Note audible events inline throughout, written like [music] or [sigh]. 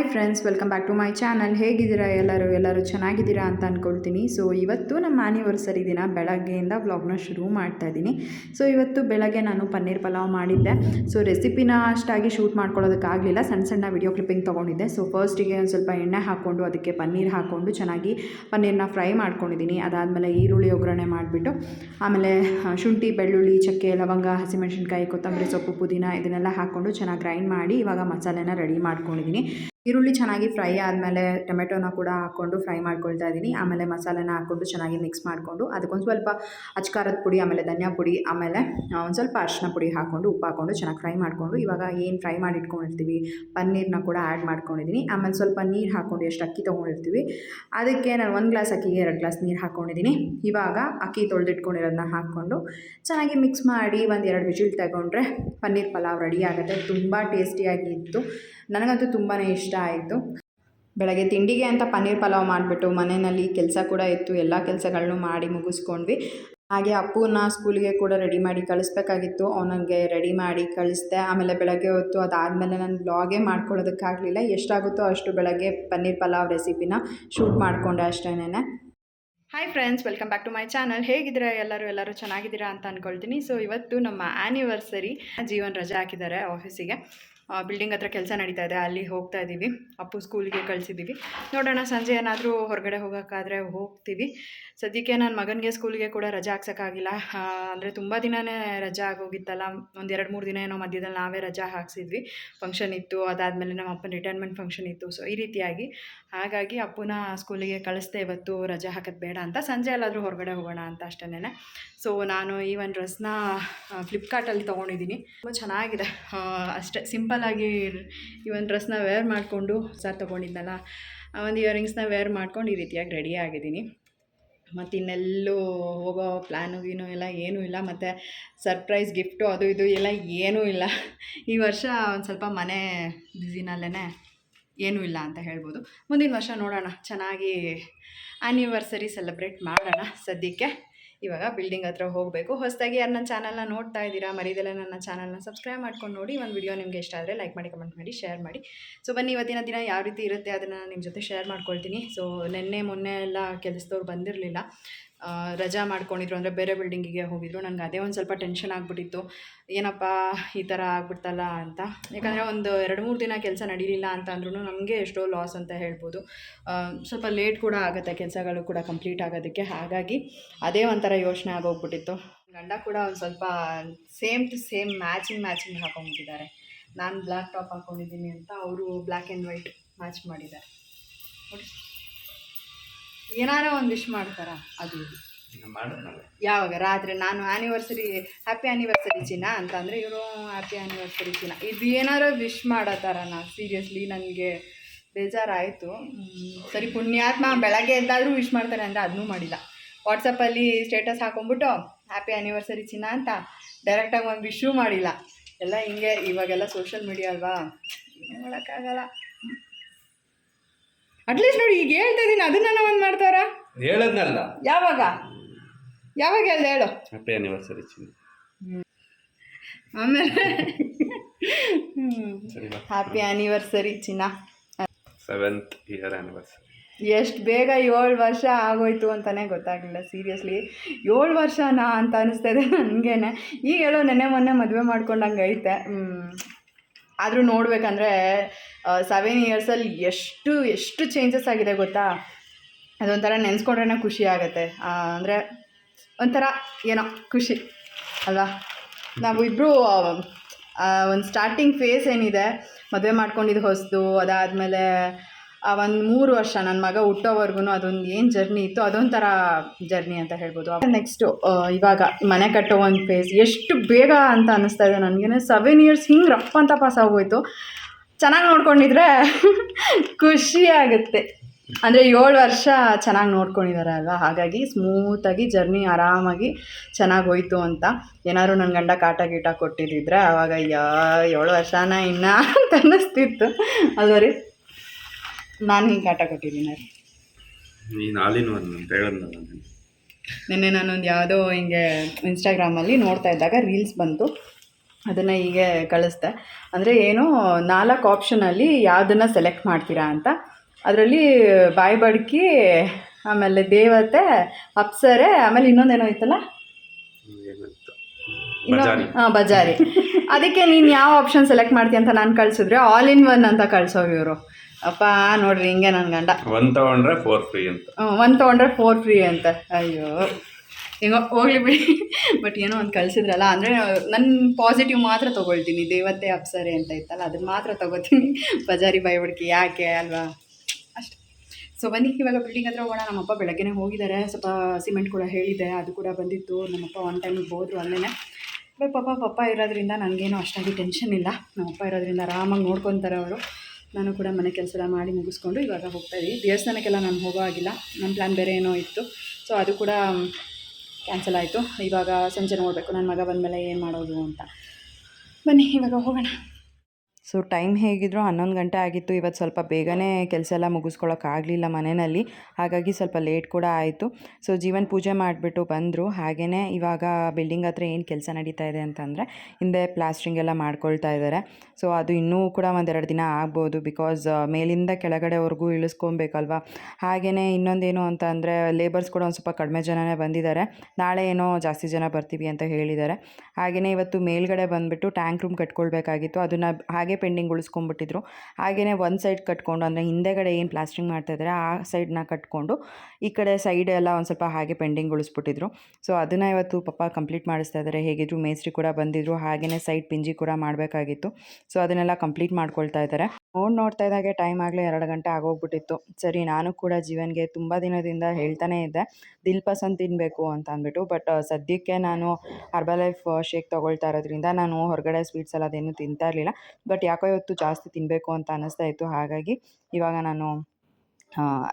Hi friends, welcome back to my channel. ಹೇಗಿದ್ದೀರಾ ಎಲ್ಲರೂ? ಎಲ್ಲರೂ ಚೆನ್ನಾಗಿದ್ದೀರಾ ಅಂತ ಅಂದ್ಕೊಳ್ತೀನಿ ಸೊ, ಇವತ್ತು ನಮ್ಮ ಆ್ಯನಿವರ್ಸರಿ ದಿನ ಬೆಳಗ್ಗೆಯಿಂದ ವ್ಲಾಗ್ನ ಶುರು ಮಾಡ್ತಾ ಇದ್ದೀನಿ. ಸೊ, ಇವತ್ತು ಬೆಳಗ್ಗೆ ನಾನು ಪನ್ನೀರ್ ಪಲಾವ್ ಮಾಡಿದ್ದೆ. ಸೊ, ರೆಸಿಪಿನ ಅಷ್ಟಾಗಿ ಶೂಟ್ ಮಾಡ್ಕೊಳ್ಳೋದಕ್ಕಾಗಲಿಲ್ಲ ಸಣ್ಣ ಸಣ್ಣ ವಿಡಿಯೋ ಕ್ಲಿಪ್ಪಿಂಗ್ ತೊಗೊಂಡಿದ್ದೆ. ಸೊ, ಫಸ್ಟಿಗೆ ಒಂದು ಸ್ವಲ್ಪ ಎಣ್ಣೆ ಹಾಕ್ಕೊಂಡು ಅದಕ್ಕೆ ಪನ್ನೀರ್ ಹಾಕ್ಕೊಂಡು ಚೆನ್ನಾಗಿ ಪನ್ನೀರನ್ನ ಫ್ರೈ ಮಾಡ್ಕೊಂಡಿದ್ದೀನಿ. ಅದಾದಮೇಲೆ ಈರುಳ್ಳಿ ಒಗ್ಗರಣೆ ಮಾಡಿಬಿಟ್ಟು, ಆಮೇಲೆ ಶುಂಠಿ, ಬೆಳ್ಳುಳ್ಳಿ, ಚಕ್ಕೆ, ಲವಂಗ, ಹಸಿಮೆಣಸಿನ್ಕಾಯಿ, ಕೊತ್ತಂಬರಿ ಸೊಪ್ಪು, ಪುದೀನ ಇದನ್ನೆಲ್ಲ ಹಾಕ್ಕೊಂಡು ಚೆನ್ನಾಗಿ ಗ್ರೈಂಡ್ ಮಾಡಿ ಇವಾಗ ಮಸಾಲೆನ ರೆಡಿ ಮಾಡ್ಕೊಂಡಿದ್ದೀನಿ. ಈರುಳ್ಳಿ ಚೆನ್ನಾಗಿ ಫ್ರೈ ಆದಮೇಲೆ ಟೊಮೆಟೊನ ಕೂಡ ಹಾಕ್ಕೊಂಡು ಫ್ರೈ ಮಾಡ್ಕೊಳ್ತಾ ಇದ್ದೀನಿ. ಆಮೇಲೆ ಮಸಾಲೆನ ಹಾಕ್ಕೊಂಡು ಚೆನ್ನಾಗಿ ಮಿಕ್ಸ್ ಮಾಡಿಕೊಂಡು ಅದಕ್ಕೊಂದು ಸ್ವಲ್ಪ ಅಚ್ಕಾರದ ಪುಡಿ, ಆಮೇಲೆ ಧನಿಯಾ ಪುಡಿ, ಆಮೇಲೆ ಒಂದು ಸ್ವಲ್ಪ ಅರಿಶಿನ ಪುಡಿ ಹಾಕ್ಕೊಂಡು ಉಪ್ಪು ಹಾಕ್ಕೊಂಡು ಚೆನ್ನಾಗಿ ಫ್ರೈ ಮಾಡಿಕೊಂಡು ಇವಾಗ ಏನು ಫ್ರೈ ಮಾಡಿ ಇಟ್ಕೊಂಡಿರ್ತೀವಿ ಪನ್ನೀರ್ನ ಕೂಡ ಆ್ಯಡ್ ಮಾಡ್ಕೊಂಡಿದ್ದೀನಿ. ಆಮೇಲೆ ಸ್ವಲ್ಪ ನೀರು ಹಾಕ್ಕೊಂಡು ಎಷ್ಟು ಅಕ್ಕಿ ತೊಗೊಂಡಿರ್ತೀವಿ. ಅದಕ್ಕೆ ನಾನು ಒಂದು ಗ್ಲಾಸ್ ಅಕ್ಕಿಗೆ ಎರಡು ಗ್ಲಾಸ್ ನೀರು ಹಾಕ್ಕೊಂಡಿದ್ದೀನಿ. ಇವಾಗ ಅಕ್ಕಿ ತೊಳೆದಿಟ್ಕೊಂಡಿರೋದನ್ನ ಹಾಕ್ಕೊಂಡು ಚೆನ್ನಾಗಿ ಮಿಕ್ಸ್ ಮಾಡಿ ಒಂದು ಎರಡು ವಿಜಿಲ್ ತಗೊಂಡ್ರೆ ಪನ್ನೀರ್ ಪಲಾವ್ ರೆಡಿ ಆಗುತ್ತೆ. ತುಂಬ ಟೇಸ್ಟಿಯಾಗಿ ಇತ್ತು ನನಗಂತೂ ತುಂಬಾ ಇಷ್ಟ ಆಯಿತು. ಬೆಳಗ್ಗೆ ತಿಂಡಿಗೆ ಅಂತ ಪನ್ನೀರ್ ಪಲಾವ್ ಮಾಡಿಬಿಟ್ಟು ಮನೆಯಲ್ಲಿ ಕೆಲಸ ಕೂಡ ಇತ್ತು. ಎಲ್ಲ ಕೆಲಸಗಳನ್ನು ಮಾಡಿ ಮುಗಿಸ್ಕೊಂಡ್ವಿ. ಹಾಗೆ ಅಪ್ಪನ ಸ್ಕೂಲಿಗೆ ಕೂಡ ರೆಡಿ ಮಾಡಿ ಕಳಿಸ್ಬೇಕಾಗಿತ್ತು. ಅವನಿಗೆ ರೆಡಿ ಮಾಡಿ ಕಳಿಸ್ದೆ. ಆಮೇಲೆ ಬೆಳಗ್ಗೆ ಹೊತ್ತು ಅದಾದಮೇಲೆ ನಾನು ಬ್ಲಾಗೇ ಮಾಡ್ಕೊಳ್ಳೋದಕ್ಕಾಗಲಿಲ್ಲ. ಎಷ್ಟಾಗುತ್ತೋ ಅಷ್ಟು ಬೆಳಗ್ಗೆ ಪನ್ನೀರ್ ಪಲಾವ್ ರೆಸಿಪಿನ ಶೂಟ್ ಮಾಡಿಕೊಂಡೆ ಅಷ್ಟೇನೆ hi friends welcome back to my channel ಹೇಗಿದ್ದೀರಾ? ಎಲ್ಲರೂ ಎಲ್ಲರೂ ಚೆನ್ನಾಗಿದ್ದೀರಾ ಅಂತ ಅಂದ್ಕೊಳ್ತೀನಿ ಸೊ ಇವತ್ತು ನಮ್ಮ ಆ್ಯನಿವರ್ಸರಿ ಜೀವನ್ ರಜೆ ಹಾಕಿದ್ದಾರೆ ಆಫೀಸಿಗೆ ಬಿಲ್ಡಿಂಗ್ ಹತ್ರ ಕೆಲಸ ನಡೀತಾ ಇದೆ, ಅಲ್ಲಿ ಹೋಗ್ತಾ ಇದ್ದೀವಿ ಅಪ್ಪು ಸ್ಕೂಲಿಗೆ ಕಳಿಸಿದ್ದೀವಿ ನೋಡೋಣ, ಸಂಜೆ ಏನಾದರೂ ಹೊರಗಡೆ ಹೋಗೋಕ್ಕಾದ್ರೆ ಹೋಗ್ತೀವಿ. ಸದ್ಯಕ್ಕೆ ನನ್ನ ಮಗನಿಗೆ ಸ್ಕೂಲಿಗೆ ಕೂಡ ರಜೆ ಹಾಕ್ಸೋಕ್ಕಾಗಿಲ್ಲ. ಅಂದರೆ ತುಂಬ ದಿನವೇ ರಜೆ ಆಗೋಗಿತ್ತಲ್ಲ, ಒಂದು ಎರಡು ಮೂರು ದಿನ ಏನೋ ಮಧ್ಯದಲ್ಲಿ ನಾವೇ ರಜೆ ಹಾಕ್ಸಿದ್ವಿ. ಫಂಕ್ಷನ್ ಇತ್ತು, ಅದಾದಮೇಲೆ ನಮ್ಮ ಅಪ್ಪನ ರಿಟೈರ್ಮೆಂಟ್ ಫಂಕ್ಷನ್ ಇತ್ತು. ಸೊ ಈ ರೀತಿಯಾಗಿ. ಹಾಗಾಗಿ ಅಪ್ಪನ ಸ್ಕೂಲಿಗೆ ಕಳಿಸ್ದೆ ಇವತ್ತು ರಜೆ ಹಾಕೋದು ಬೇಡ ಅಂತ, ಸಂಜೆ ಎಲ್ಲಾದರೂ ಹೊರಗಡೆ ಹೋಗೋಣ ಅಂತ ಅಷ್ಟೇನೆ ಸೊ ನಾನು ಈ ಒಂದು ಡ್ರೆಸ್ನ ಫ್ಲಿಪ್ಕಾರ್ಟಲ್ಲಿ ತೊಗೊಂಡಿದ್ದೀನಿ. ತುಂಬ ಚೆನ್ನಾಗಿದೆ. ಅಷ್ಟೇ ಸಿಂಪಲ್ಲಾಗಿ ಈ ಒಂದು ಡ್ರೆಸ್ನ ವೇರ್ ಮಾಡಿಕೊಂಡು ಸರ್ ತೊಗೊಂಡಿದ್ದಲ್ಲ ಆ, ಒಂದು ಇಯರಿಂಗ್ಸ್ನ ವೇರ್ ಮಾಡ್ಕೊಂಡು ಈ ರೀತಿಯಾಗಿ ರೆಡಿ ಆಗಿದ್ದೀನಿ. ಮತ್ತು ಇನ್ನೆಲ್ಲೂ ಹೋಗೋ ಪ್ಲ್ಯಾನು ಗೀನು ಇಲ್ಲ, ಏನೂ ಇಲ್ಲ. ಮತ್ತು ಸರ್ಪ್ರೈಸ್ ಗಿಫ್ಟು ಅದು ಇದು ಎಲ್ಲ ಏನೂ ಇಲ್ಲ. ಈ ವರ್ಷ ಒಂದು ಸ್ವಲ್ಪ ಮನೆ ಬ್ಯುಸಿನಲ್ಲೇ ಏನೂ ಇಲ್ಲ ಅಂತ ಹೇಳ್ಬೋದು. ಮುಂದಿನ ವರ್ಷ ನೋಡೋಣ. ಚೆನ್ನಾಗಿ ಆ್ಯನಿವರ್ಸರಿ ಸೆಲೆಬ್ರೇಟ್ ಮಾಡೋಣ ಸದ್ಯಕ್ಕೆ. ಇವಾಗ ಬಿಲ್ಡಿಂಗ್ ಹತ್ರ ಹೋಗಬೇಕು. ಹೊಸದಾಗಿ ಯಾರು ನನ್ನ ಚಾನಲ್ನ ನೋಡ್ತಾ ಇದ್ದೀರಾ, ಮರೀದೆಲ್ಲ ನನ್ನ ಚಾನಲ್ನ ಸಬ್ಸ್ಕ್ರೈಬ್ ಮಾಡ್ಕೊಂಡು ನೋಡಿ. ಒಂದು ವಿಡಿಯೋ ನಿಮಗೆ ಇಷ್ಟ ಆದರೆ ಲೈಕ್ ಮಾಡಿ ಕಮೆಂಟ್ ಮಾಡಿ ಶೇರ್ ಮಾಡಿ. ಸೊ ಬನ್ನಿ, ಇವತ್ತಿನ ದಿನ ಯಾವ ರೀತಿ ಇರುತ್ತೆ ಅದನ್ನು ನಿಮ್ಮ ಜೊತೆ ಶೇರ್ ಮಾಡ್ಕೊಳ್ತೀನಿ. ಸೊ ನಿನ್ನೆ, ಮೊನ್ನೆ ಎಲ್ಲ ಕೆಲಸದವ್ರು ಬಂದಿರಲಿಲ್ಲ. ರಜಾ ಮಾಡ್ಕೊಂಡಿದ್ರು ಅಂದರೆ ಬೇರೆ ಬಿಲ್ಡಿಂಗಿಗೆ ಹೋಗಿದ್ರು. ನನಗೆ ಅದೇ ಒಂದು ಸ್ವಲ್ಪ ಟೆನ್ಷನ್ ಆಗಿಬಿಟ್ಟಿತ್ತು. ಏನಪ್ಪ ಈ ಥರ ಆಗ್ಬಿಡ್ತಲ್ಲ ಅಂತ. ಯಾಕಂದರೆ ಒಂದು ಎರಡು ಮೂರು ದಿನ ಕೆಲಸ ನಡೀಲಿಲ್ಲ ಅಂತ ಅಂದ್ರೂ ನಮಗೆ ಎಷ್ಟೋ ಲಾಸ್ ಅಂತ ಹೇಳ್ಬೋದು. ಸ್ವಲ್ಪ ಲೇಟ್ ಕೂಡ ಆಗುತ್ತೆ. ಕೆಲಸಗಳು ಕೂಡ ಕಂಪ್ಲೀಟ್ ಆಗೋದಕ್ಕೆ. ಹಾಗಾಗಿ ಅದೇ ಒಂಥರ ಯೋಚನೆ ಆಗೋಗ್ಬಿಟ್ಟಿತ್ತು. ಗಂಡ ಕೂಡ ಒಂದು ಸ್ವಲ್ಪ same to same matching matching ಹಾಕೊಂಡ್ಬಿಟ್ಟಿದ್ದಾರೆ. ನಾನು ಬ್ಲ್ಯಾಕ್ ಟಾಪ್ ಹಾಕೊಂಡಿದ್ದೀನಿ ಅಂತ ಅವರು ಬ್ಲ್ಯಾಕ್ ಆ್ಯಂಡ್ ವೈಟ್ ಮ್ಯಾಚ್ ಮಾಡಿದ್ದಾರೆ. ನೋಡಿ. ಏನಾರ ಒಂದು ವಿಶ್ ಮಾಡ್ತಾರ? ಅದು. ಯಾವಾಗ? ರಾತ್ರಿ. ನಾನು ಆ್ಯನಿವರ್ಸರಿ ಹ್ಯಾಪಿ ಆ್ಯನಿವರ್ಸರಿ ಚಿನ್ನ ಅಂತಂದರೆ ಇವರು ಹ್ಯಾಪಿ ಆ್ಯನಿವರ್ಸರಿ ಚಿನ್ನ ಇದು ಏನಾರ ವಿಶ್ ಮಾಡೋ ಥರನ ಸೀರಿಯಸ್ಲಿ ನನಗೆ ಬೇಜಾರಾಯಿತು. ಸರಿ ಪುಣ್ಯಾತ್ಮ ಬೆಳಗ್ಗೆ ಎದ್ದಾದರೂ ವಿಶ್ ಮಾಡ್ತಾರೆ ಅಂದರೆ ಅದನ್ನೂ ಮಾಡಿಲ್ಲ ವಾಟ್ಸಪ್ಪಲ್ಲಿ ಸ್ಟೇಟಸ್ ಹಾಕೊಂಡ್ಬಿಟ್ಟು ಹ್ಯಾಪಿ ಆ್ಯನಿವರ್ಸರಿ ಚಿನ್ನ ಅಂತ ಡೈರೆಕ್ಟಾಗಿ ಒಂದು ವಿಶ್ಯೂ ಮಾಡಿಲ್ಲ. ಎಲ್ಲ ಹಿಂಗೆ ಇವಾಗೆಲ್ಲ ಸೋಷಿಯಲ್ ಮೀಡಿಯಾ ಅಲ್ವಾ? ಮಾಡೋಕ್ಕಾಗಲ್ಲ. ಅಟ್ಲೀಸ್ಟ್ ನೋಡಿ ಈಗ ಹೇಳ್ತಾ ಇದ್ದೀನಿ ಅದನ್ನ ಒಂದು ಮಾಡ್ತಾರ ಹೇಳದ್ನಲ್ಲ. ಯಾವಾಗ? ಯಾವಾಗ ಹೇಳ್ದೆ ಹೇಳು. ಹ್ಯಾಪಿ ಆನಿವರ್ಸರಿ ಚಿನ್ನ. ಆಮೇಲೆ ಹ್ಞೂ ಹ್ಯಾಪಿ ಆ್ಯನಿವರ್ಸರಿ ಚಿನ್ನ. ಸೆವೆಂತ್ ಇಯರ್ ಆ್ಯನಿವರ್ಸರಿ ಎಷ್ಟು ಬೇಗ ಏಳು ವರ್ಷ ಆಗೋಯ್ತು ಅಂತಲೇ ಗೊತ್ತಾಗಲಿಲ್ಲ ಸೀರಿಯಸ್ಲಿ ಏಳು ವರ್ಷನಾ ಅಂತ ಅನಿಸ್ತಾ ಇದೆ ನನಗೇನೆ. ಈಗ ಹೇಳೋ ನೆನೆ ಮೊನ್ನೆ ಮದುವೆ ಮಾಡ್ಕೊಂಡಂಗೆ ಐತೆ. ಆದರೂ ನೋಡ್ಬೇಕಂದ್ರೆ ಸೆವೆನ್ ಇಯರ್ಸಲ್ಲಿ ಎಷ್ಟು ಎಷ್ಟು ಚೇಂಜಸ್ ಆಗಿದೆ ಗೊತ್ತಾ? ಅದೊಂಥರ ನೆನೆಸ್ಕೊಂಡ್ರೆ ಖುಷಿ ಆಗುತ್ತೆ. ಅಂದರೆ ಒಂಥರ ಏನೋ ಖುಷಿ, ಅಲ್ವಾ? ನಾವು ಇಬ್ಬರು ಒಂದು ಸ್ಟಾರ್ಟಿಂಗ್ ಫೇಸ್ ಏನಿದೆ, ಮದುವೆ ಮಾಡ್ಕೊಂಡಿದ್ದು ಹೊಸದು, ಅದಾದಮೇಲೆ ಆ ಒಂದು ಮೂರು ವರ್ಷ ನನ್ನ ಮಗ ಹುಟ್ಟೋವರೆಗೂ ಅದೊಂದು ಏನು ಜರ್ನಿ ಇತ್ತು ಅದೊಂಥರ ಜರ್ನಿ ಅಂತ ಹೇಳ್ಬೋದು. ನೆಕ್ಸ್ಟು ಇವಾಗ ಮನೆ ಕಟ್ಟೋ ಒಂದು ಫೇಸ್ ಎಷ್ಟು ಬೇಗ ಅಂತ ಅನ್ನಿಸ್ತಾ ಇದೆ ನನಗೇನೆ. ಸೆವೆನ್ ಇಯರ್ಸ್ ಹಿಂಗೆ ರಫ್ ಅಂತ ಪಾಸ್ ಆಗೋಯ್ತು. ಚೆನ್ನಾಗಿ ನೋಡ್ಕೊಂಡಿದ್ರೆ [laughs] ಖುಷಿ ಆಗುತ್ತೆ. ಅಂದರೆ ಏಳು ವರ್ಷ ಚೆನ್ನಾಗಿ ನೋಡ್ಕೊಂಡಿದ್ದಾರೆ ಅಲ್ವಾ? ಹಾಗಾಗಿ ಸ್ಮೂತಾಗಿ ಜರ್ನಿ ಆರಾಮಾಗಿ ಚೆನ್ನಾಗಿ ಹೋಯ್ತು ಅಂತ. ಏನಾದ್ರು ನನ್ನ ಗಂಡ ಕಾಟ ಗೀಟ ಕೊಟ್ಟಿದ್ದಿದ್ರೆ ಆವಾಗ ಯಾ ಏಳು ವರ್ಷನ ಇನ್ನ ಅಂತ ಅನ್ನಿಸ್ತಿತ್ತು. ಅಲ್ವ ರೀ ನಾನು ಹಿಂಗೆ ಕಾಟ ಕೊಟ್ಟಿದ್ದೀನಿ ರೀ ನಿನ್ನೆ ನಾನೊಂದು ಯಾವುದೋ ಹಿಂಗೆ ಇನ್ಸ್ಟಾಗ್ರಾಮಲ್ಲಿ ನೋಡ್ತಾ ಇದ್ದಾಗ ರೀಲ್ಸ್ ಬಂತು. ಅದನ್ನು ಹೀಗೆ ಕಳಿಸ್ದೆ. ಅಂದರೆ ಏನು ನಾಲ್ಕು ಆಪ್ಷನಲ್ಲಿ ಯಾವುದನ್ನು ಸೆಲೆಕ್ಟ್ ಮಾಡ್ತೀರಾ ಅಂತ. ಅದರಲ್ಲಿ ಬಾಯಿ ಬಡ್ಕಿ ಆಮೇಲೆ ದೇವತೆ ಅಪ್ಸರೆ ಆಮೇಲೆ ಇನ್ನೊಂದೇನೋ ಐತಲ್ಲ ಹಾಂ ಬಜಾರಿ. ಹಾ, ಬಜಾರಿ. ಅದಕ್ಕೆ ನೀನು ಯಾವ ಆಪ್ಷನ್ ಸೆಲೆಕ್ಟ್ ಮಾಡ್ತೀಯ ಅಂತ ನಾನು ಕಳ್ಸಿದ್ರೆ ಆಲ್ ಇನ್ ಒನ್ ಅಂತ ಕಳ್ಸೋವಿ ಇವರು. ಅಪ್ಪ ನೋಡ್ರಿ ಹಿಂಗೆ ನನ್ನ ಗಂಡ. ಒಂದು ತಗೊಂಡ್ರೆ ಫೋರ್ ಫ್ರೀ ಅಂತ. ಒಂದು ತೊಗೊಂಡ್ರೆ ಫೋರ್ ಫ್ರೀ ಅಂತ. ಅಯ್ಯೋ. ಹಿಂಗ ಹೋಗ್ಲಿ ಬಿಡಿ. ಬಟ್ ಏನೋ ಒಂದು ಕಳ್ಸಿದ್ರಲ್ಲ ಅಂದರೆ ನನ್ನ ಪಾಸಿಟಿವ್ ಮಾತ್ರ ತೊಗೊಳ್ತೀನಿ. ದೇವತೆ ಅಪ್ಸರೆ ಅಂತ ಇತ್ತಲ್ಲ ಅದನ್ನ ಮಾತ್ರ ತೊಗೋತೀನಿ. ಬಜಾರಿ ಬೈಬಡ್ಕಿ ಯಾಕೆ ಅಲ್ವಾ? ಸೊ ಇವಾಗ ಬಿಲ್ಡಿಂಗ್ ಹತ್ರ ಹೋಗೋಣ, ನಮ್ಮಪ್ಪ ಬೆಳಗ್ಗೆನೇ ಹೋಗಿದ್ದಾರೆ ಸ್ವಲ್ಪ ಸಿಮೆಂಟ್ ಕೂಡ ಹೇಳಿದ್ದೆ, ಅದು ಕೂಡ ಬಂದಿತ್ತು. ನಮ್ಮಪ್ಪ ಒನ್ ಟೈಮಿಗೆ ಹೋದ್ರು ಅಲ್ಲೇ ಬಟ್ ಪಾಪ ಪಪ್ಪ ಇರೋದ್ರಿಂದ ನನಗೇನು ಅಷ್ಟಾಗಿ ಟೆನ್ಷನ್ ಇಲ್ಲ. ನಮ್ಮಪ್ಪ ಇರೋದ್ರಿಂದ ಆರಾಮಾಗಿ ನೋಡ್ಕೊತಾರೆ ಅವರು. ನಾನು ಕೂಡ ಮನೆ ಕೆಲಸ ಎಲ್ಲ ಮಾಡಿ ಮುಗಿಸ್ಕೊಂಡು ಇವಾಗ ಹೋಗ್ತಾ ಇದ್ದೀವಿ ದೇವಸ್ಥಾನಕ್ಕೆಲ್ಲ ನಾನು ಹೋಗೋ ಆಗಿಲ್ಲ ನನ್ನ ಪ್ಲ್ಯಾನ್ ಬೇರೆ ಏನೋ ಇತ್ತು. ಸೊ ಅದು ಕೂಡ ಕ್ಯಾನ್ಸಲ್ ಆಯಿತು. ಇವಾಗ ಸಂಜೆ ನೋಡಬೇಕು. ನನ್ನ ಮಗ ಬಂದಮೇಲೆ ಏನು ಮಾಡೋದು ಅಂತ. ಬನ್ನಿ, ಇವಾಗ ಹೋಗೋಣ. ಸೊ ಟೈಮ್ ಹೇಗಿದ್ರು ಹನ್ನೊಂದು ಗಂಟೆ ಆಗಿತ್ತು. ಇವತ್ತು ಸ್ವಲ್ಪ ಬೇಗನೆ ಕೆಲಸ ಎಲ್ಲ ಮುಗಿಸ್ಕೊಳ್ಳೋಕ್ಕಾಗಲಿಲ್ಲ ಮನೆಯಲ್ಲಿ. ಹಾಗಾಗಿ ಸ್ವಲ್ಪ ಲೇಟ್ ಕೂಡ ಆಯಿತು. ಸೊ ಜೀವನ್ ಪೂಜೆ ಮಾಡಿಬಿಟ್ಟು ಬಂದರು. ಹಾಗೆಯೇ ಇವಾಗ ಬಿಲ್ಡಿಂಗ್ ಹತ್ರ ಏನು ಕೆಲಸ ನಡೀತಾ ಇದೆ ಅಂತಂದರೆ ಹಿಂದೆ ಪ್ಲಾಸ್ಟ್ರಿಂಗ್ ಎಲ್ಲ ಮಾಡ್ಕೊಳ್ತಾ ಇದ್ದಾರೆ ಸೊ ಅದು ಇನ್ನೂ ಕೂಡ ಒಂದೆರಡು ದಿನ ಆಗ್ಬೋದು. ಬಿಕಾಸ್ ಮೇಲಿಂದ ಕೆಳಗಡೆವರೆಗೂ ಇಳಿಸ್ಕೊಬೇಕಲ್ವ? ಹಾಗೆಯೇ ಇನ್ನೊಂದೇನು ಅಂತ ಅಂದರೆ ಲೇಬರ್ಸ್ ಕೂಡ ಒಂದು ಸ್ವಲ್ಪ ಕಡಿಮೆ ಜನನೇ ಬಂದಿದ್ದಾರೆ. ನಾಳೆ ಏನೋ ಜಾಸ್ತಿ ಜನ ಬರ್ತೀವಿ ಅಂತ ಹೇಳಿದ್ದಾರೆ. ಹಾಗೆಯೇ ಇವತ್ತು ಮೇಲ್ಗಡೆ ಬಂದುಬಿಟ್ಟು ಟ್ಯಾಂಕ್ ರೂಮ್ ಕಟ್ಕೊಳ್ಬೇಕಾಗಿತ್ತು. ಅದನ್ನು ಹಾಗೆ ಪೆಂಡಿಂಗ್ ಉಳಿಸ್ಕೊಂಡ್ಬಿಟ್ಟಿದ್ರು. ಹಾಗೆಯೇ ಒಂದು ಸೈಡ್ ಕಟ್ಕೊಂಡು, ಅಂದರೆ ಹಿಂದೆಗಡೆ ಏನು ಮಾಡ್ತಾ ಮಾಡ್ತಾಯಿದ್ದಾರೆ ಆ ಸೈಡ್ನ ಕಟ್ಕೊಂಡು, ಈ ಕಡೆ ಸೈಡ್ ಎಲ್ಲ ಒಂದು ಸ್ವಲ್ಪ ಹಾಗೆ ಪೆಂಡಿಂಗ್ ಉಳಿಸ್ಬಿಟ್ಟಿದ್ರು. ಸೊ ಅದನ್ನು ಇವತ್ತು ಪಪ್ಪ ಕಂಪ್ಲೀಟ್ ಮಾಡಿಸ್ತಾ ಇದ್ದಾರೆ ಹೇಗಿದ್ರು ಮೇಸ್ತ್ರಿ ಕೂಡ ಬಂದಿದ್ರು ಹಾಗೆಯೇ ಸೈಡ್ ಪಿಂಜಿ ಕೂಡ ಮಾಡಬೇಕಾಗಿತ್ತು. ಸೊ ಅದನ್ನೆಲ್ಲ ಕಂಪ್ಲೀಟ್ ಮಾಡ್ಕೊಳ್ತಾ ಇದ್ದಾರೆ ನೋಡಿ ನೋಡ್ತಾ ಇದ್ದಾಗೆ ಟೈಮ್ ಆಗಲೇ ಎರಡು ಗಂಟೆ ಆಗೋಗ್ಬಿಟ್ಟಿತ್ತು. ಸರಿ, ನಾನು ಕೂಡ ಜೀವನ್ಗೆ ತುಂಬ ದಿನದಿಂದ ಹೇಳ್ತಾನೆ ಇದ್ದೆ, ದಿಲ್ ಪಸಂದ್ ತಿನ್ನಬೇಕು ಅಂತ ಅಂದ್ಬಿಟ್ಟು ಬಟ್ ಸದ್ಯಕ್ಕೆ ನಾನು ಲೈಫ್ ಶೇಕ್ ತೊಗೊಳ್ತಾ ಇರೋದ್ರಿಂದ ನಾನು ಹೊರಗಡೆ ಸ್ವೀಟ್ಸ್ ಎಲ್ಲ ಅದೇನು ತಿಂತಾ ಇರಲಿಲ್ಲ. ಬಟ್ ಯಾಕೋ ಇವತ್ತು ಜಾಸ್ತಿ ತಿನ್ನಬೇಕು ಅಂತ ಅನ್ನಿಸ್ತಾ ಇತ್ತು ಹಾಗಾಗಿ ಇವಾಗ ನಾನು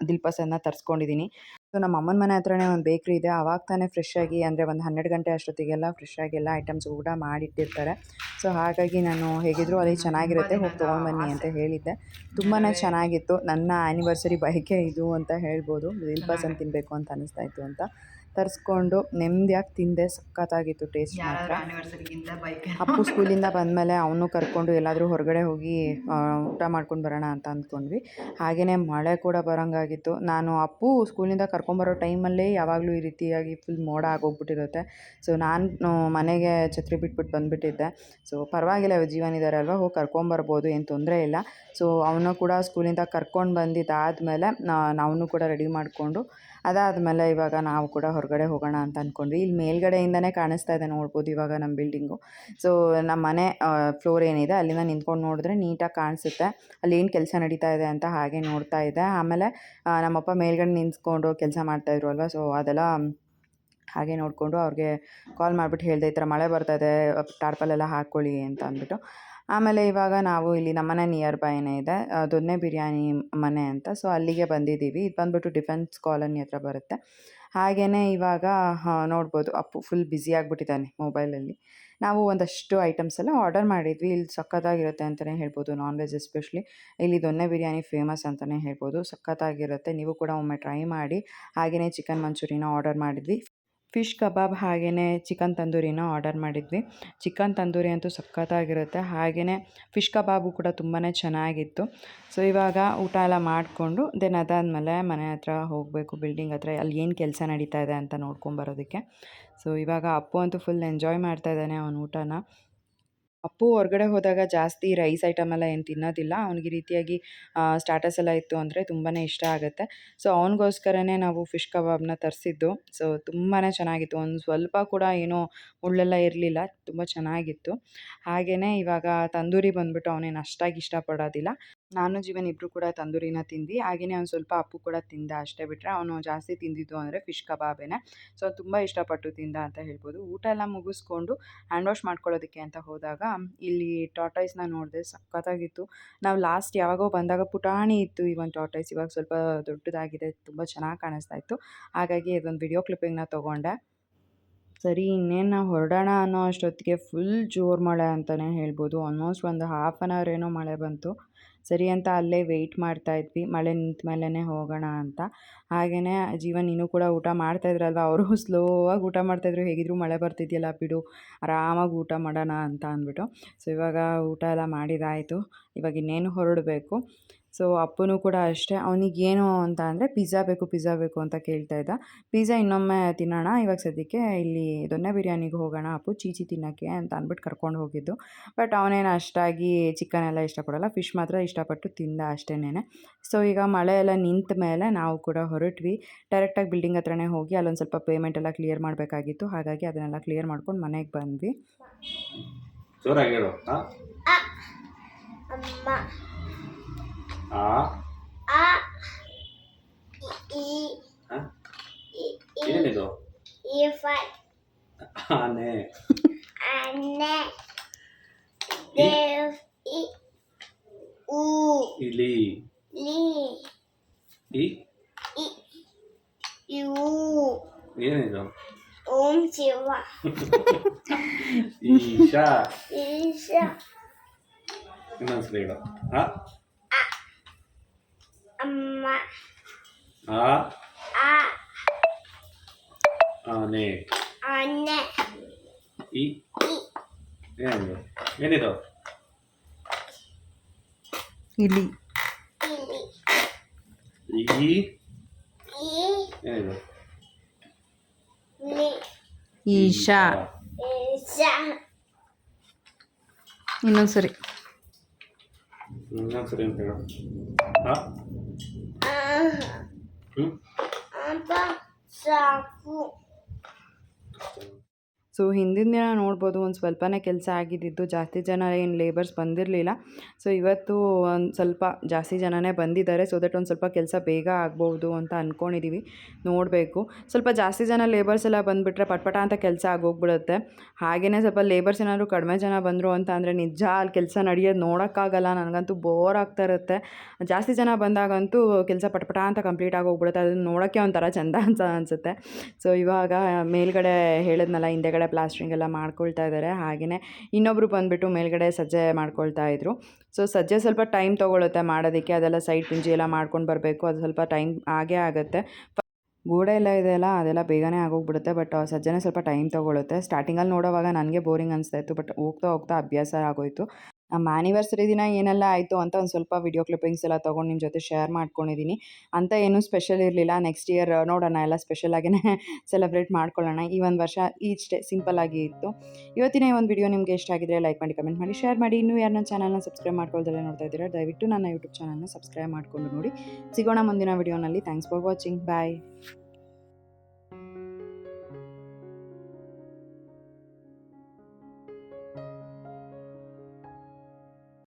ದಿಲ್ ಪಸಂದನ್ನ ತರಿಸ್ಕೊಂಡಿದ್ದೀನಿ. ಸೊ ನಮ್ಮ ಅಮ್ಮನ ಮನೆ ಹತ್ರನೇ ಒಂದು ಬೇಕ್ರಿ ಇದೆ ಅವಾಗ ತಾನೇ ಫ್ರೆಶ್ ಆಗಿ ಅಂದರೆ ಒಂದು ಹನ್ನೆರಡು ಗಂಟೆ ಅಷ್ಟೊತ್ತಿಗೆಲ್ಲ ಫ್ರೆಶ್ ಆಗಿ ಎಲ್ಲ ಐಟಮ್ಸ್ ಕೂಡ ಮಾಡಿಟ್ಟಿರ್ತಾರೆ. ಸೊ ಹಾಗಾಗಿ ನಾನು ಹೇಗಿದ್ರು ಅಲ್ಲಿ ಚೆನ್ನಾಗಿರುತ್ತೆ ಹೋಗಿ ತೊಗೊಂಬನ್ನಿ ಅಂತ ಹೇಳಿದ್ದೆ. ತುಂಬಾ ಚೆನ್ನಾಗಿತ್ತು. ನನ್ನ ಆ್ಯನಿವರ್ಸರಿ ಬೈಕೆ ಇದು ಅಂತ ಹೇಳ್ಬೋದು. ದಿಲ್ ಪಸಂದ್ ತಿನ್ನಬೇಕು ಅಂತ ಅನ್ನಿಸ್ತಾ ಇತ್ತು ಅಂತ. ತರಿಸ್ಕೊಂಡು ನೆಮ್ಮದಿಯಾಗಿ ತಿಂದೆ ಸಖತ್ತಾಗಿತ್ತು ಟೇಸ್ಟ್ ಮಾತ್ರ. ಅಪ್ಪು ಸ್ಕೂಲಿಂದ ಬಂದಮೇಲೆ ಅವನು ಕರ್ಕೊಂಡು ಎಲ್ಲಾದರೂ ಹೊರಗಡೆ ಹೋಗಿ ಊಟ ಮಾಡ್ಕೊಂಡು ಬರೋಣ ಅಂತ ಅಂದ್ಕೊಂಡ್ವಿ. ಹಾಗೆಯೇ ಮಳೆ ಕೂಡ ಬರೋಂಗಾಗಿತ್ತು. ನಾನು ಅಪ್ಪು ಸ್ಕೂಲಿಂದ ಕರ್ಕೊಂಬರೋ ಟೈಮಲ್ಲೇ ಯಾವಾಗಲೂ ಈ ರೀತಿಯಾಗಿ ಫುಲ್ ಮೋಡ ಆಗೋಗ್ಬಿಟ್ಟಿರುತ್ತೆ. ಸೊ ನಾನು ಮನೆಗೆ ಛತ್ರಿ ಬಿಟ್ಬಿಟ್ಟು ಬಂದುಬಿಟ್ಟಿದ್ದೆ. ಸೊ ಪರವಾಗಿಲ್ಲ ಜೀವನ ಅಲ್ವಾ ಹೋಗಿ ಕರ್ಕೊಂಬರ್ಬೋದು ಏನು ತೊಂದರೆ ಇಲ್ಲ. ಸೊ ಅವನು ಕೂಡ ಸ್ಕೂಲಿಂದ ಕರ್ಕೊಂಡು ಬಂದಿದ್ದಾದಮೇಲೆ ನಾವು ಕೂಡ ರೆಡಿ ಮಾಡಿಕೊಂಡು ಅದಾದಮೇಲೆ ಇವಾಗ ನಾವು ಕೂಡ ಹೊರಗಡೆ ಹೋಗೋಣ ಅಂತ ಅಂದ್ಕೊಂಡ್ವಿ ಇಲ್ಲಿ ಮೇಲ್ಗಡೆಯಿಂದನೇ ಕಾಣಿಸ್ತಾ ಇದೆ ನೋಡ್ಬೋದು ಇವಾಗ ನಮ್ಮ ಬಿಲ್ಡಿಂಗು ಸೊ ನಮ್ಮ ಮನೆ ಫ್ಲೋರ್ ಏನಿದೆ ಅಲ್ಲಿಂದ ನಿಂತ್ಕೊಂಡು ನೋಡಿದ್ರೆ ನೀಟಾಗಿ ಕಾಣಿಸುತ್ತೆ. ಅಲ್ಲಿ ಏನು ಕೆಲಸ ನಡೀತಾ ಇದೆ ಅಂತ ಹಾಗೆ ನೋಡ್ತಾ ಇದೆ. ಆಮೇಲೆ ನಮ್ಮಪ್ಪ ಮೇಲ್ಗಡೆ ನಿಂತ್ಕೊಂಡು ಕೆಲಸ ಮಾಡ್ತಾಯಿದ್ರು ಅಲ್ವಾ? ಸೊ ಅದೆಲ್ಲ ಹಾಗೆ ನೋಡಿಕೊಂಡು ಅವ್ರಿಗೆ ಕಾಲ್ ಮಾಡಿಬಿಟ್ಟು ಹೇಳಿದೆ, ಈ ಥರ ಮಳೆ ಬರ್ತಾಯಿದೆ ಟಾರ್ಪಲೆಲ್ಲ ಹಾಕ್ಕೊಳ್ಳಿ ಅಂತ ಅಂದ್ಬಿಟ್ಟು. ಆಮೇಲೆ ಇವಾಗ ನಾವು ಇಲ್ಲಿ ನಮ್ಮನೆ ನಿಯರ್ ಬೈನೇ ಇದೆ. ದೊನ್ನೆ ಬಿರಿಯಾನಿ ಮನೆ ಅಂತ. ಸೊ ಅಲ್ಲಿಗೆ ಬಂದಿದ್ದೀವಿ. ಇದು ಬಂದ್ಬಿಟ್ಟು ಡಿಫೆನ್ಸ್ ಕಾಲೋನಿ ಹತ್ರ ಬರುತ್ತೆ. ಹಾಗೆಯೇ ಇವಾಗ ನೋಡ್ಬೋದು. ಅಪ್ಪು ಫುಲ್ ಬ್ಯುಸಿ ಆಗಿಬಿಟ್ಟಿದ್ದಾನೆ ಮೊಬೈಲಲ್ಲಿ ನಾವು ಒಂದಷ್ಟು ಐಟಮ್ಸ್ ಎಲ್ಲ ಆರ್ಡರ್ ಮಾಡಿದ್ವಿ. ಇಲ್ಲಿ ಸಖತ್ತಾಗಿರುತ್ತೆ ಅಂತಲೇ ಹೇಳ್ಬೋದು. ನಾನ್ ವೆಜ್ ಎಸ್ಪೆಷಲಿ ಇಲ್ಲಿ ದೊನ್ನೆ ಬಿರಿಯಾನಿ ಫೇಮಸ್ ಅಂತಲೇ ಹೇಳ್ಬೋದು. ಸಖತ್ತಾಗಿರುತ್ತೆ. ನೀವು ಕೂಡ ಒಮ್ಮೆ ಟ್ರೈ ಮಾಡಿ. ಹಾಗೆಯೇ ಚಿಕನ್ ಮಂಚೂರಿನ ಆರ್ಡರ್ ಮಾಡಿದ್ವಿ. ಫಿಶ್ ಕಬಾಬ್ ಹಾಗೆಯೇ ಚಿಕನ್ ತಂದೂರಿನ ಆರ್ಡರ್ ಮಾಡಿದ್ವಿ. ಚಿಕನ್ ತಂದೂರಿ ಅಂತೂ ಸಖತ್ತಾಗಿರುತ್ತೆ. ಹಾಗೆಯೇ ಫಿಶ್ ಕಬಾಬು ಕೂಡ ತುಂಬಾ ಚೆನ್ನಾಗಿತ್ತು. ಸೊ, ಇವಾಗ ಊಟ ಎಲ್ಲ ಮಾಡಿಕೊಂಡು ದೆನ್ ಅದಾದಮೇಲೆ ಮನೆ ಹತ್ರ ಹೋಗಬೇಕು, ಬಿಲ್ಡಿಂಗ್ ಹತ್ರ. ಅಲ್ಲಿ ಏನು ಕೆಲಸ ನಡೀತಾ ಇದೆ ಅಂತ ನೋಡ್ಕೊಂಬರೋದಕ್ಕೆ ಸೊ, ಇವಾಗ ಅಪ್ಪು ಅಂತೂ ಫುಲ್ ಎಂಜಾಯ್ ಮಾಡ್ತಾ ಇದ್ದಾನೆ ಅವನ ಊಟನ. ಅಪ್ಪು ಹೊರಗಡೆ ಹೋದಾಗ ಜಾಸ್ತಿ ರೈಸ್ ಐಟಮ್ ಎಲ್ಲ ಏನು ತಿನ್ನೋದಿಲ್ಲ. ಅವ್ನಿಗೆ ರೀತಿಯಾಗಿ ಸ್ಟಾಟಸ್ ಎಲ್ಲ ಇತ್ತು ಅಂದರೆ ತುಂಬಾ ಇಷ್ಟ ಆಗುತ್ತೆ. ಸೊ, ಅವನಿಗೋಸ್ಕರನೇ ನಾವು ಫಿಶ್ ಕಬಾಬ್ನ ತರಿಸಿದ್ದು. ಸೊ ತುಂಬಾ ಚೆನ್ನಾಗಿತ್ತು. ಒಂದು ಸ್ವಲ್ಪ ಕೂಡ ಏನೋ ಮುಳ್ಳೆಲ್ಲ ಇರಲಿಲ್ಲ. ತುಂಬ ಚೆನ್ನಾಗಿತ್ತು. ಹಾಗೆಯೇ ಇವಾಗ ತಂದೂರಿ ಬಂದುಬಿಟ್ಟು ಅವನೇನು ಅಷ್ಟಾಗಿ ಇಷ್ಟಪಡೋದಿಲ್ಲ. ನಾನು ಜೀವನ್ ಇಬ್ಬರು ಕೂಡ ತಂದೂರಿನ ತಿಂದು ಹಾಗೆಯೇ ಅವ್ನು ಸ್ವಲ್ಪ ಅಪ್ಪು ಕೂಡ ತಿಂದ ಅಷ್ಟೇ ಬಿಟ್ಟರೆ ಅವನು ಜಾಸ್ತಿ ತಿಂದಿದ್ದು ಅಂದರೆ ಫಿಶ್ ಕಬಾಬೇನೆ. ಸೊ, ತುಂಬ ಇಷ್ಟಪಟ್ಟು ತಿಂದ ಅಂತ ಹೇಳ್ಬೋದು. ಊಟ ಎಲ್ಲ ಮುಗಿಸ್ಕೊಂಡು ಹ್ಯಾಂಡ್ ವಾಶ್ ಮಾಡ್ಕೊಳ್ಳೋದಕ್ಕೆ ಅಂತ ಹೋದಾಗ, ಇಲ್ಲಿ ಟಾಟಾಯ್ಸ್ನ ನೋಡಿದೆ ಸಖತ್ತಾಗಿತ್ತು. ನಾವು ಲಾಸ್ಟ್ ಯಾವಾಗೋ ಬಂದಾಗ ಪುಟಾಣಿ ಇತ್ತು ಈ ಒಂದು ಟಾಟಾಯ್ಸ್ ಇವಾಗ ಸ್ವಲ್ಪ ದೊಡ್ಡದಾಗಿದೆ, ತುಂಬ ಚೆನ್ನಾಗಿ ಕಾಣಿಸ್ತಾ ಇತ್ತು. ಹಾಗಾಗಿ ಅದೊಂದು ವಿಡಿಯೋ ಕ್ಲಿಪ್ಪಿಂಗ್ನ ತೊಗೊಂಡೆ. ಸರಿ, ಇನ್ನೇನು ನಾವು ಹೊರಡೋಣ ಅನ್ನೋ ಅಷ್ಟೊತ್ತಿಗೆ ಫುಲ್ ಜೋರು ಮಳೆ ಅಂತಲೇ ಹೇಳ್ಬೋದು. ಆಲ್ಮೋಸ್ಟ್ ಒಂದು ಹಾಫ್ ಆನ್ ಅವರ್ ಏನೋ ಮಳೆ ಬಂತು. ಸರಿ ಅಂತ ಅಲ್ಲೇ ವೆಯ್ಟ್ ಮಾಡ್ತಾ ಇದ್ವಿ. ಮಳೆ ನಿಂತ ಮೇಲೇ ಹೋಗೋಣ ಅಂತ. ಹಾಗೆಯೇ ಜೀವನ್ ನೀನು ಕೂಡ ಊಟ ಮಾಡ್ತಾಯಿದ್ರಲ್ವ ಅವರು ಸ್ಲೋವಾಗಿ [laughs] ಊಟ ಮಾಡ್ತಾಯಿದ್ರು ಹೇಗಿದ್ರು ಮಳೆ ಬರ್ತಿದೆಯಲ್ಲ ಬಿಡು, ಆರಾಮಾಗಿ ಊಟ ಮಾಡೋಣ ಅಂತ ಅಂದ್ಬಿಟ್ಟು. ಸೊ ಇವಾಗ ಊಟ ಎಲ್ಲ ಮಾಡಿದಾಯಿತು. ಇವಾಗ ಇನ್ನೇನು ಹೊರಡಬೇಕು. ಸೊ ಅಪ್ಪನೂ ಕೂಡ ಅಷ್ಟೇ. ಅವನಿಗೇನು ಅಂತ ಅಂದರೆ ಪಿಜ್ಜಾ ಬೇಕು ಪಿಜ್ಜಾ ಬೇಕು ಅಂತ ಕೇಳ್ತಾ ಇದ್ದ. ಪಿಜ್ಜಾ ಇನ್ನೊಮ್ಮೆ ತಿನ್ನೋಣ. ಇವಾಗ ಸದ್ಯಕ್ಕೆ ಇಲ್ಲಿ ದೊನ್ನೆ ಬಿರಿಯಾನಿಗೆ ಹೋಗೋಣ ಅಪ್ಪು. ಚೀಚಿ ತಿನ್ನೋಕ್ಕೆ ಅಂತ ಅಂದ್ಬಿಟ್ಟು ಕರ್ಕೊಂಡು ಹೋಗಿದ್ದು. ಬಟ್ ಅವನೇನು ಅಷ್ಟಾಗಿ ಚಿಕನ್ ಎಲ್ಲ ಇಷ್ಟಪಡೋಲ್ಲ. ಫಿಶ್ ಮಾತ್ರ ಇಷ್ಟಪಟ್ಟು ತಿಂದ ಅಷ್ಟೇನೆ ಸೊ ಈಗ ಮಳೆ ಎಲ್ಲ ನಿಂತ ಮೇಲೆ ನಾವು ಕೂಡ ಹೊರಟ್ವಿ. ಡೈರೆಕ್ಟಾಗಿ ಬಿಲ್ಡಿಂಗ್ ಹತ್ರನೇ ಹೋಗಿ ಅಲ್ಲೊಂದು ಸ್ವಲ್ಪ ಪೇಮೆಂಟ್ ಎಲ್ಲ ಕ್ಲಿಯರ್ ಮಾಡಬೇಕಾಗಿತ್ತು. ಹಾಗಾಗಿ ಅದನ್ನೆಲ್ಲ ಕ್ಲಿಯರ್ ಮಾಡ್ಕೊಂಡು ಮನೆಗೆ ಬಂದ್ವಿ. ಜೋರಾಗಿ ಹೇಳು. ಆ? ಅಮ್ಮ. ಆ ಆ ಈ ಆ? ಈ ಏನಿದು ಈ ಫೈ ಆನೆ ಅನ್ನೆ ದೇವ್ ಈ ಊ ಇಲಿ ಲಿ ಈ ಈ ಯೂ ಏನಿದು ಓಂ ಶಿವ ಈಶಾ ಈಶ ಇನ್ನೊಂದ್ಸಲ ಹೇಳು ಆ ಅಮ್ಮ ಆ ಆ ಆನೆ ಅನ್ನೆ ಈ ಏನಿದು ಏನಿದು ಇಲ್ಲಿ ಇಲಿ ಈ ಈ ಏನಿದು ಲಿ ಈಶಾ ಈಶ ಇನ್ನೊಂದು ಸರಿ ಇನ್ನೊಂದ್ಸರಿ ಅಂತ ಹೇಳು ಆ ಆಹ ಹ್ಞೂ ಅಪ್ಪ ಸಾಕು ಸೊ ಹಿಂದಿನ ದಿನ ನೋಡ್ಬೋದು ಒಂದು ಸ್ವಲ್ಪನೇ ಕೆಲಸ ಆಗಿದ್ದಿದ್ದು, ಜಾಸ್ತಿ ಜನ ಏನು ಲೇಬರ್ಸ್ ಬಂದಿರಲಿಲ್ಲ. ಸೊ ಇವತ್ತು ಒಂದು ಸ್ವಲ್ಪ ಜಾಸ್ತಿ ಜನನೇ ಬಂದಿದ್ದಾರೆ. ಸೊ ದಟ್ ಒಂದು ಸ್ವಲ್ಪ ಕೆಲಸ ಬೇಗ ಆಗ್ಬೋದು ಅಂತ ಅಂದ್ಕೊಂಡಿದ್ದೀವಿ ನೋಡಬೇಕು. ಸ್ವಲ್ಪ ಜಾಸ್ತಿ ಜನ ಲೇಬರ್ಸ್ ಎಲ್ಲ ಬಂದುಬಿಟ್ರೆ ಪಟ್ಪಟ ಅಂತ ಕೆಲಸ ಆಗೋಗ್ಬಿಡುತ್ತೆ. ಹಾಗೆಯೇ ಸ್ವಲ್ಪ ಲೇಬರ್ಸ್ ಏನಾದರೂ ಕಡಿಮೆ ಜನ ಬಂದರು ಅಂತ ಅಂದರೆ ನಿಜ ಅಲ್ಲಿ ಕೆಲಸ ನಡೆಯೋದು ನೋಡೋಕ್ಕಾಗಲ್ಲ. ನನಗಂತೂ ಬೋರ್ ಆಗ್ತಾ ಇರುತ್ತೆ. ಜಾಸ್ತಿ ಜನ ಬಂದಾಗಂತೂ ಕೆಲಸ ಪಟ್ಪಟ ಅಂತ ಕಂಪ್ಲೀಟ್ ಆಗೋಗ್ಬಿಡುತ್ತೆ. ಅದನ್ನು ನೋಡೋಕ್ಕೆ ಒಂಥರ ಚೆಂದ ಅಂತ ಅನಿಸುತ್ತೆ. ಸೊ ಇವಾಗ ಮೇಲ್ಗಡೆ ಹೇಳಿದ್ನಲ್ಲ, ಹಿಂದೆಗಡೆ ಪ್ಲಾಸ್ಟ್ರಿಂಗ್ ಎಲ್ಲ ಮಾಡ್ಕೊಳ್ತಾ ಇದ್ದಾರೆ. ಹಾಗೆಯೇ ಇನ್ನೊಬ್ಬರು ಬಂದುಬಿಟ್ಟು ಮೇಲ್ಗಡೆ ಸಜ್ಜೆ ಮಾಡ್ಕೊಳ್ತಾ ಇದ್ರು. ಸೊ ಸಜ್ಜೆ ಸ್ವಲ್ಪ ಟೈಮ್ ತೊಗೊಳುತ್ತೆ ಮಾಡೋದಕ್ಕೆ. ಅದೆಲ್ಲ ಸೈಡ್ ಪಿಂಜಿ ಎಲ್ಲ ಮಾಡ್ಕೊಂಡು ಬರಬೇಕು. ಅದು ಸ್ವಲ್ಪ ಟೈಮ್ ಆಗೇ ಆಗುತ್ತೆ. ಗೋಡೆ ಎಲ್ಲ ಇದೆಯಲ್ಲ ಅದೆಲ್ಲ ಬೇಗನೆ ಆಗೋಗ್ಬಿಡುತ್ತೆ. ಬಟ್ ಸಜ್ಜನೆ ಸ್ವಲ್ಪ ಟೈಮ್ ತೊಗೊಳುತ್ತೆ. ಸ್ಟಾರ್ಟಿಂಗಲ್ಲಿ ನೋಡೋವಾಗ ನನಗೆ ಬೋರಿಂಗ್ ಅನಿಸ್ತಾ ಇತ್ತು. ಬಟ್ ಹೋಗ್ತಾ ಹೋಗ್ತಾ ಅಭ್ಯಾಸ ಆಗೋಯಿತು. ನಮ್ಮ ಆ್ಯನಿವರ್ಸರಿ ದಿನ ಏನೆಲ್ಲ ಆಯಿತು ಅಂತ ಒಂದು ಸ್ವಲ್ಪ ವಿಡಿಯೋ ಕ್ಲಿಪ್ಪಿಂಗ್ಸ್ ಎಲ್ಲ ತೊಗೊಂಡು ನಿಮ್ಮ ಜೊತೆ ಶೇರ್ ಮಾಡ್ಕೊಂಡಿದ್ದೀನಿ ಅಂತ ಏನೂ ಸ್ಪೆಷಲ್ ಇರಲಿಲ್ಲ. ನೆಕ್ಸ್ಟ್ ಇಯರ್ ನೋಡೋಣ. ಎಲ್ಲ ಸ್ಪೆಷಲಾಗೇ ಸೆಲೆಬ್ರೇಟ್ [laughs] ಮಾಡ್ಕೊಳ್ಳೋಣ. ಈ ಒಂದು ವರ್ಷ ಈಚೆ ಸಿಂಪಲ್ ಆಗಿ ಇತ್ತು. ಇವತ್ತಿನ ಈ ಒಂದು ವಿಡಿಯೋ ನಿಮಗೆ ಇಷ್ಟ ಆಗಿದ್ರೆ ಲೈಕ್ ಮಾಡಿ ಕಮೆಂಟ್ ಮಾಡಿ ಶೇರ್ ಮಾಡಿ. ಇನ್ನೂ ಯಾರು ನನ್ನ ಚಾನಲ್ನ ಸಬ್ಸ್ಕ್ರೈಬ್ ಮಾಡ್ಕೊಳ್ದಲ್ಲೇ ನೋಡ್ತಾ ಇದ್ದೀರಾ, ದಯವಿಟ್ಟು ನನ್ನ ಯೂಟ್ಯೂಬ್ ಚಾನಲ್ನ ಸಬ್ಸ್ಕ್ರೈಬ್ ಮಾಡ್ಕೊಂಡು ನೋಡಿ. ಸಿಗೋಣ ಮುಂದಿನ ವಿಡಿಯೋನಲ್ಲಿ ಥ್ಯಾಂಕ್ಸ್ ಫಾರ್ ವಾಚಿಂಗ್ ಬಾಯ್